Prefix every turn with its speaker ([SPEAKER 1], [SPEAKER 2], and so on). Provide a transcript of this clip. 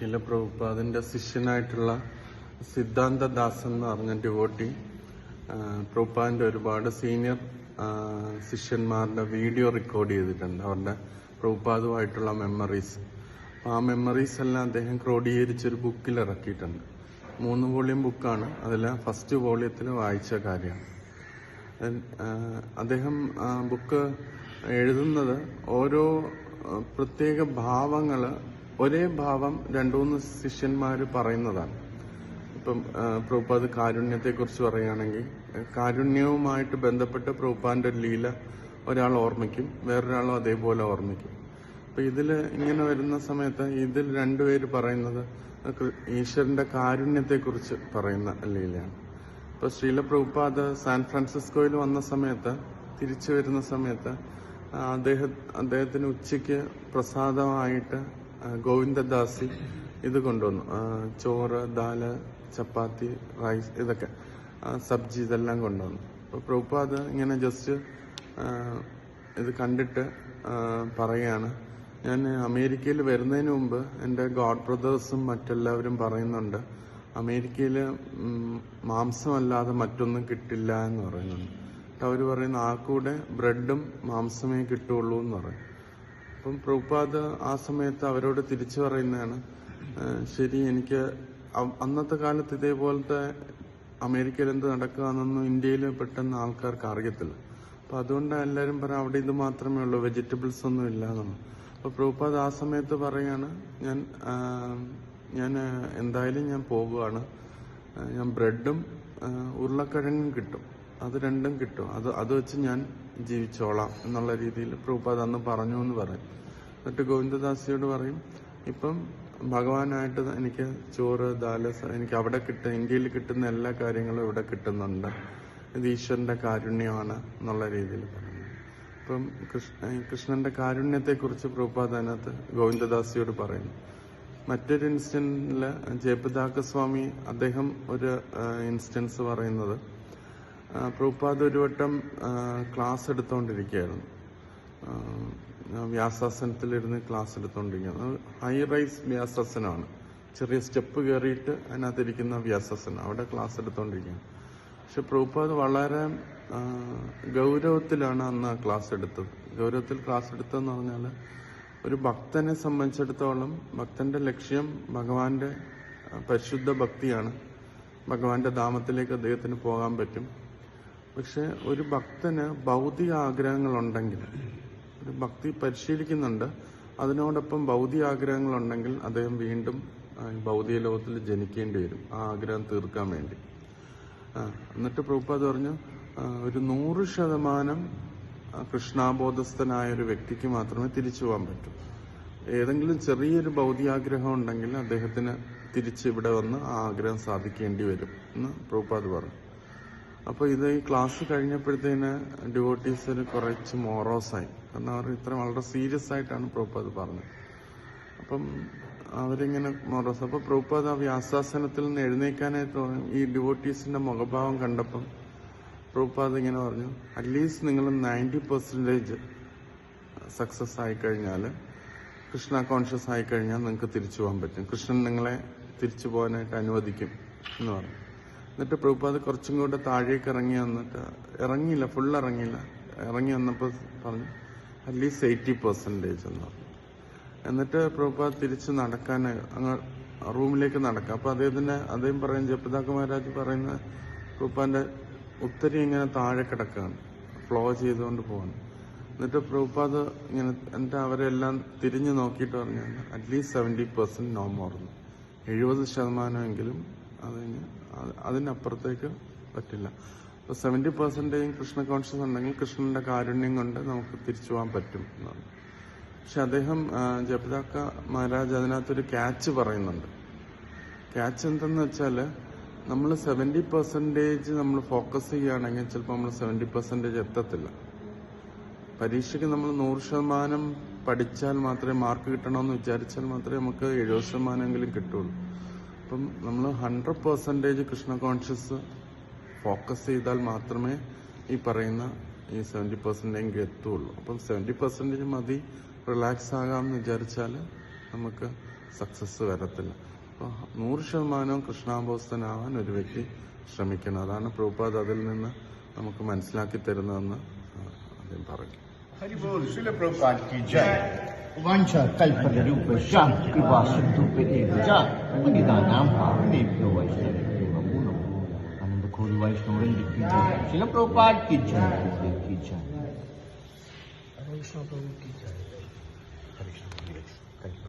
[SPEAKER 1] ശീലപ്രഭുപാദിന്റെ ശിഷ്യനായിട്ടുള്ള സിദ്ധാന്ത ദാസൻ എന്ന് പറഞ്ഞ ഡിവോട്ടി പ്രഭുപാദിന്റെ ഒരുപാട് സീനിയർ ശിഷ്യന്മാരുടെ വീഡിയോ റെക്കോർഡ് ചെയ്തിട്ടുണ്ട്. അവരുടെ പ്രഭുപാദുമായിട്ടുള്ള മെമ്മറീസ്. ആ മെമ്മറീസ് എല്ലാം അദ്ദേഹം ക്രോഡീകരിച്ച് ഒരു ബുക്കിൽ ഇറക്കിയിട്ടുണ്ട്. മൂന്ന് വോളിയം ബുക്കാണ്. അതിൽ ഫസ്റ്റ് വോളിയത്തിൽ വായിച്ച കാര്യമാണ്. അദ്ദേഹം ബുക്ക് എഴുതുന്നത് ഓരോ പ്രത്യേക ഭാവങ്ങൾ ഒരേ ഭാവം രണ്ടുമൂന്ന് ശിഷ്യന്മാർ പറയുന്നതാണ്. ഇപ്പം പ്രഭുപാദ് കാരുണ്യത്തെക്കുറിച്ച് പറയുകയാണെങ്കിൽ കാരുണ്യവുമായിട്ട് ബന്ധപ്പെട്ട പ്രഭുപാന്റെ ലീല ഒരാൾ ഓർമ്മിക്കും വേറൊരാളും അതേപോലെ ഓർമ്മിക്കും. അപ്പൊ ഇതിൽ ഇങ്ങനെ വരുന്ന സമയത്ത് ഇതിൽ രണ്ടുപേര് പറയുന്നത് ഈശ്വരന്റെ കാരുണ്യത്തെക്കുറിച്ച് പറയുന്ന ലീലയാണ്. ഇപ്പൊ ശ്രീല പ്രഭുപാദ് സാൻ ഫ്രാൻസിസ്കോയിൽ വന്ന സമയത്ത് തിരിച്ചു വരുന്ന സമയത്ത് അദ്ദേഹം അദ്ദേഹത്തിന് ഉച്ചയ്ക്ക് പ്രസാദമായിട്ട് ഗോവിന്ദദാസി ഇത് കൊണ്ടുവന്നു. ചോറ് ദാൽ ചപ്പാത്തി റൈസ് ഇതൊക്കെ. സബ്ജി ഇതെല്ലാം കൊണ്ടുവന്നു. അപ്പൊ പ്രഭുപാദ് ഇങ്ങനെ ജസ്റ്റ് ഇത് കണ്ടിട്ട് പറയുകയാണ് ഞാൻ അമേരിക്കയിൽ വരുന്നതിന് മുമ്പ് എന്റെ ഗോഡ് ബ്രദേഴ്സും മറ്റെല്ലാവരും പറയുന്നുണ്ട് അമേരിക്കയിൽ മാംസമല്ലാതെ മറ്റൊന്നും കിട്ടില്ല എന്ന് പറയുന്നുണ്ട്. അവർ പറയുന്ന ആ കൂടെ ബ്രെഡും മാംസമേ കിട്ടുള്ളൂ എന്ന് പറയും. അപ്പം പ്രഭുപാദ് ആ സമയത്ത് അവരോട് തിരിച്ചു പറയുന്നതാണ് ശരി എനിക്ക് അന്നത്തെ കാലത്ത് ഇതേപോലത്തെ അമേരിക്കയിൽ എന്ത് നടക്കുകയെന്നൊന്നും ഇന്ത്യയിൽ പെട്ടെന്ന് ആൾക്കാർക്ക് അറിയത്തില്ല. അപ്പൊ അതുകൊണ്ട് എല്ലാവരും പറയാം അവിടെ ഇത് മാത്രമേ ഉള്ളൂ വെജിറ്റബിൾസ് ഒന്നും ഇല്ല എന്നാണ് അപ്പൊ പ്രഭുപാദ് ആ സമയത്ത് പറയാണ് ഞാൻ ഞാൻ എന്തായാലും ഞാൻ പോവുകയാണ്. ഞാൻ ബ്രെഡും ഉരുളക്കിഴങ്ങും കിട്ടും. അത് രണ്ടും കിട്ടും. അത് അത് വെച്ച് ഞാൻ ജീവിച്ചോളാം എന്നുള്ള രീതിയിൽ പ്രൂപ്പാദ് അന്ന് പറഞ്ഞു എന്ന് പറയും. എന്നിട്ട് ഗോവിന്ദദാസിയോട് പറയും ഇപ്പം ഭഗവാനായിട്ട് എനിക്ക് ചോറ് ദാൽ എനിക്ക് അവിടെ കിട്ടുന്ന ഇന്ത്യയിൽ കിട്ടുന്ന എല്ലാ കാര്യങ്ങളും ഇവിടെ കിട്ടുന്നുണ്ട്. ഇത് ഈശ്വരന്റെ കാരുണ്യമാണ് എന്നുള്ള രീതിയിൽ പറഞ്ഞു. ഇപ്പം കൃഷ്ണ കൃഷ്ണന്റെ കാരുണ്യത്തെക്കുറിച്ച് പ്രൂപ്പാദ് അതിനകത്ത് ഗോവിന്ദദാസിയോട് പറയുന്നു. മറ്റൊരു ഇൻസ്റ്റന്റിൽ ജയപതാക സ്വാമി അദ്ദേഹം ഒരു ഇൻസ്റ്റൻസ് പറയുന്നത് പ്രഭുപാദ് ഒരു വട്ടം ക്ലാസ് എടുത്തുകൊണ്ടിരിക്കുകയായിരുന്നു വ്യാസാസനത്തിലിരുന്ന് ക്ലാസ് എടുത്തുകൊണ്ടിരിക്കുകയാണ് ഹൈ റൈസ് വ്യാസാസനമാണ്. ചെറിയ സ്റ്റെപ്പ് കയറിയിട്ട് അതിനകത്തിരിക്കുന്ന വ്യാസാസനം. അവിടെ ക്ലാസ് എടുത്തുകൊണ്ടിരിക്കുകയാണ് പക്ഷെ പ്രഭുപാദ് വളരെ ഗൗരവത്തിലാണ് അന്ന് ആ ക്ലാസ് എടുത്തത്. ഗൗരവത്തിൽ ക്ലാസ് എടുത്തതെന്ന് പറഞ്ഞാൽ ഒരു ഭക്തനെ സംബന്ധിച്ചിടത്തോളം ഭക്തന്റെ ലക്ഷ്യം ഭഗവാന്റെ പരിശുദ്ധ ഭക്തിയാണ്. ഭഗവാന്റെ ധാമത്തിലേക്ക് അദ്ദേഹത്തിന് പോകാൻ പറ്റും. പക്ഷെ ഒരു ഭക്തന് ഭൗതിക ആഗ്രഹങ്ങളുണ്ടെങ്കിൽ ഒരു ഭക്തി പരിശീലിക്കുന്നുണ്ട് അതിനോടൊപ്പം ഭൗതിക ആഗ്രഹങ്ങളുണ്ടെങ്കിൽ അദ്ദേഹം വീണ്ടും ഭൗതിക ലോകത്തിൽ ജനിക്കേണ്ടി വരും ആ ആഗ്രഹം തീർക്കാൻ വേണ്ടി. എന്നിട്ട് പ്രഭുപാദ് പറഞ്ഞു ഒരു നൂറ് ശതമാനം കൃഷ്ണാബോധസ്ഥനായ ഒരു വ്യക്തിക്ക് മാത്രമേ തിരിച്ചു പോകാൻ പറ്റൂ. ഏതെങ്കിലും ചെറിയൊരു ഭൗതികാഗ്രഹം ഉണ്ടെങ്കിൽ അദ്ദേഹത്തിന് തിരിച്ച് ഇവിടെ വന്ന് ആ ആഗ്രഹം സാധിക്കേണ്ടി വരും എന്ന് പ്രഭുപാദ് പറഞ്ഞു. അപ്പോൾ ഇത് ഈ ക്ലാസ് കഴിഞ്ഞപ്പോഴത്തേന് ഡിവോട്ടീസിന് കുറച്ച് മോറോസായി കാരണം അവർ ഇത്ര വളരെ സീരിയസ് ആയിട്ടാണ് പ്രഭുപാദ് പറഞ്ഞത്. അപ്പം അവരിങ്ങനെ മോറോസ് അപ്പൊ പ്രഭുപാദ് ആ വ്യാസാസനത്തിൽ നിന്ന് പറഞ്ഞു. ഈ ഡിവോട്ടീസിന്റെ മുഖഭാവം കണ്ടപ്പം പ്രഭുപാദ് ഇങ്ങനെ പറഞ്ഞു അറ്റ്ലീസ്റ്റ് നിങ്ങൾ നയന്റി പെർസെന്റേജ് സക്സസ് ആയി കഴിഞ്ഞാൽ കൃഷ്ണ കോൺഷ്യസ് ആയി കഴിഞ്ഞാൽ നിങ്ങൾക്ക് തിരിച്ചു പോകാൻ പറ്റും. കൃഷ്ണൻ നിങ്ങളെ തിരിച്ചു പോകാനായിട്ട് അനുവദിക്കും എന്ന് പറഞ്ഞു. എന്നിട്ട് പ്രഭുപാദ് കുറച്ചും കൂടെ താഴേക്ക് ഇറങ്ങി വന്നിട്ട് ഇറങ്ങിയില്ല ഫുൾ ഇറങ്ങിയില്ല. ഇറങ്ങി വന്നപ്പോൾ പറഞ്ഞു അറ്റ്ലീസ്റ്റ് എയ്റ്റി പെർസെന്റേജ് എന്ന് പറഞ്ഞു. എന്നിട്ട് പ്രഭുപാദ് തിരിച്ച് നടക്കാൻ അങ്ങ് റൂമിലേക്ക് നടക്കാം അപ്പോൾ അദ്ദേഹത്തിന്റെ അദ്ദേഹം പറയും ജപ്പിതാക്ക മഹാരാജ് പറയുന്ന പ്രഭുപാന്റെ ഒത്തിരി ഇങ്ങനെ താഴെ കിടക്കുകയാണ്. ഫ്ലോ ചെയ്തുകൊണ്ട് പോവാണ്. എന്നിട്ട് പ്രഭുപാദ് ഇങ്ങനെ എന്നിട്ട് അവരെല്ലാം തിരിഞ്ഞു നോക്കിയിട്ട് പറഞ്ഞു at least seventy percent no മോർന്നു എഴുപത് ശതമാനമെങ്കിലും അതിന് അത് അതിനപ്പുറത്തേക്ക് പറ്റില്ല. അപ്പൊ സെവന്റി പെർസെന്റേജ് കൃഷ്ണ കോൺഷ്യസ് ഉണ്ടെങ്കിൽ കൃഷ്ണന്റെ കാരുണ്യം കൊണ്ട് നമുക്ക് തിരിച്ചു പോകാൻ പറ്റും എന്നാണ്. പക്ഷെ അദ്ദേഹം ജപതാക്ക മഹാരാജ് അതിനകത്തൊരു ക്യാച്ച് പറയുന്നുണ്ട്. ക്യാച്ച് എന്തെന്ന് വെച്ചാൽ നമ്മൾ സെവന്റി പെർസെന്റേജ് നമ്മൾ ഫോക്കസ് ചെയ്യുകയാണെങ്കിൽ ചിലപ്പോൾ നമ്മൾ സെവന്റി പെർസെന്റേജ് എത്തത്തില്ല. പരീക്ഷയ്ക്ക് നമ്മൾ നൂറ് ശതമാനം പഠിച്ചാൽ മാത്രമേ മാർക്ക് കിട്ടണമെന്ന് വിചാരിച്ചാൽ മാത്രമേ നമുക്ക് എഴുപത് ശതമാനമെങ്കിലും കിട്ടുള്ളൂ. അപ്പം നമ്മൾ hundred percentage Krishna conscious focus ചെയ്താൽ മാത്രമേ ഈ പറയുന്ന ഈ സെവന്റി പെർസെന്റേജ് എത്തുള്ളൂ. അപ്പം സെവന്റി പെർസെന്റേജ് മതി റിലാക്സ് ആകാമെന്ന് വിചാരിച്ചാൽ നമുക്ക് സക്സസ് വരത്തില്ല. അപ്പോൾ നൂറ് ശതമാനവും കൃഷ്ണാഭോസ്തനാവാൻ ഒരു വ്യക്തി ശ്രമിക്കണം. അതാണ് പ്രഭുപാദ് അതിൽ നിന്ന് നമുക്ക് മനസ്സിലാക്കി തരുന്നതെന്ന് അദ്ദേഹം പറഞ്ഞു.
[SPEAKER 2] हरि शिल प्रभुपाद की जय वांछा कल्पन रूप शांति कृपा सिंधु पे एक जा नाम पावने प्यो वैष्णव नमो आनंद खोल वैष्णव वृंद की जय शिल प्रभुपाद की जय गुरुदेव की जय वैष्णव प्रभु की जय